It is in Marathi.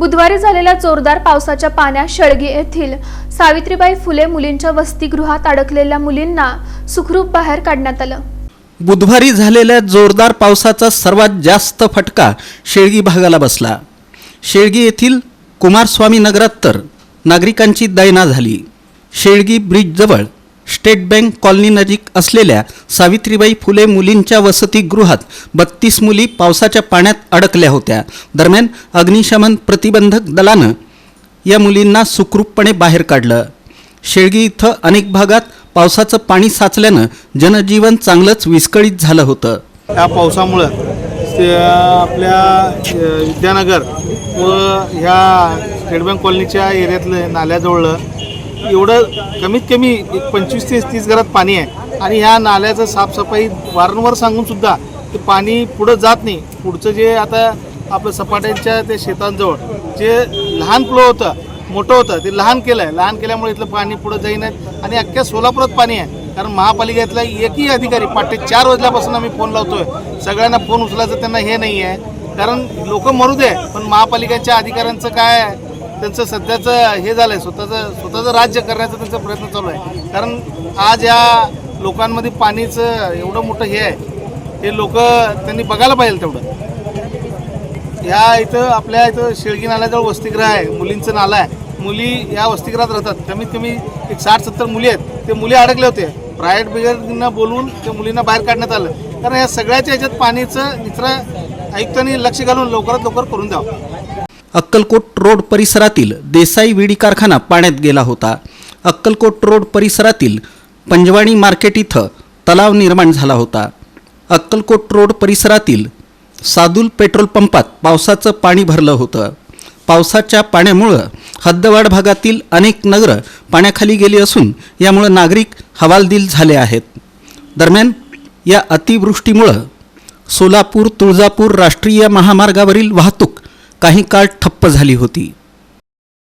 बुधवारी झालेल्या जोरदार पावसाच्या पाण्यात शेळगी येथील सावित्रीबाई फुले मुलींच्या वसतिगृहात अडकलेल्या मुलींना सुखरूप बाहेर काढण्यात आलं. बुधवारी झालेल्या जोरदार पावसाचा सर्वात जास्त फटका शेळगी भागाला बसला. शेळगी येथील कुमारस्वामी नगरात तर नागरिकांची दैना झाली. शेळगी ब्रिजजवळ स्टेट बँक कॉलनीनजीक असलेल्या सावित्रीबाई फुले मुलींच्या वसतिगृहात बत्तीस मुली पावसाच्या पाण्यात अडकल्या होत्या. दरम्यान अग्निशमन प्रतिबंधक दलानं या मुलींना सुखरूपपणे बाहेर काढलं. शेळगी इथं अनेक भागात पावसाचं पाणी साचल्यानं जनजीवन चांगलंच विस्कळीत झालं होतं. या पावसामुळं आपल्या विद्यानगर व ह्या स्टेट बँक कॉलनीच्या एरियातलं नाल्याजवळलं एवढं कमीत कमी एक पंचवीस ते तीस घरात पाणी आहे. आणि ह्या नाल्याचं साफसफाई वारंवार सांगून सुद्धा ते पाणी पुढं जात नाही. पुढचं जे आता आपलं सपाट्यांच्या त्या शेतांजवळ जे लहान पुलं होतं मोठं होतं ते लहान केलं आहे लहान केल्यामुळे इथलं पाणी पुढं जाईन आणि अख्ख्या सोलापुरात पाणी आहे. कारण महापालिकेतला एकही अधिकारी पाटे चार वाजल्यापासून आम्ही फोन लावतोय. सगळ्यांना फोन उचलायचं त्यांना हे नाही आहे कारण लोक मरू दे पण महापालिकेच्या अधिकाऱ्यांचं काय आहे, त्यांचं सध्याचं हे झालं आहे स्वतःचं स्वतःचं राज्य करण्याचा त्यांचा प्रयत्न चालू आहे. कारण आज या लोकांमध्ये पाणीचं एवढं मोठं हे आहे हे लोक त्यांनी बघायला पाहिजे तेवढं. ह्या इथं आपल्या इथं शेळगी नाल्याजवळ वसतिगृह आहे मुलींचं नाला आहे. मुली या वसतिगृहात राहतात. कमीत कमी एक साठ सत्तर मुली आहेत. ते मुली अडकले होते. प्रायव्हेट बिगरना बोलवून त्या मुलींना बाहेर काढण्यात आलं. कारण या सगळ्याच्या ह्याच्यात पाणीचं निचरा आयुक्तांनी लक्ष घालून लवकरात लवकर करून द्यावं. अक्कलकोट रोड परिसरातील देसाई विडी कारखाना पाण्यात गेला होता. अक्कलकोट रोड परिसरातील पंजवाणी मार्केट इथं तलाव निर्माण झाला होता. अक्कलकोट रोड परिसरातील सादुल पेट्रोल पंपात पावसाचं पाणी भरलं होतं. पावसाच्या पाण्यामुळं हद्दवाड भागातील अनेक नगरं पाण्याखाली गेली असून यामुळं नागरिक हवालदिल झाले आहेत. दरम्यान या अतिवृष्टीमुळं सोलापूर तुळजापूर राष्ट्रीय महामार्गावरील वाहतूक काही काळ ठप्प झाली होती.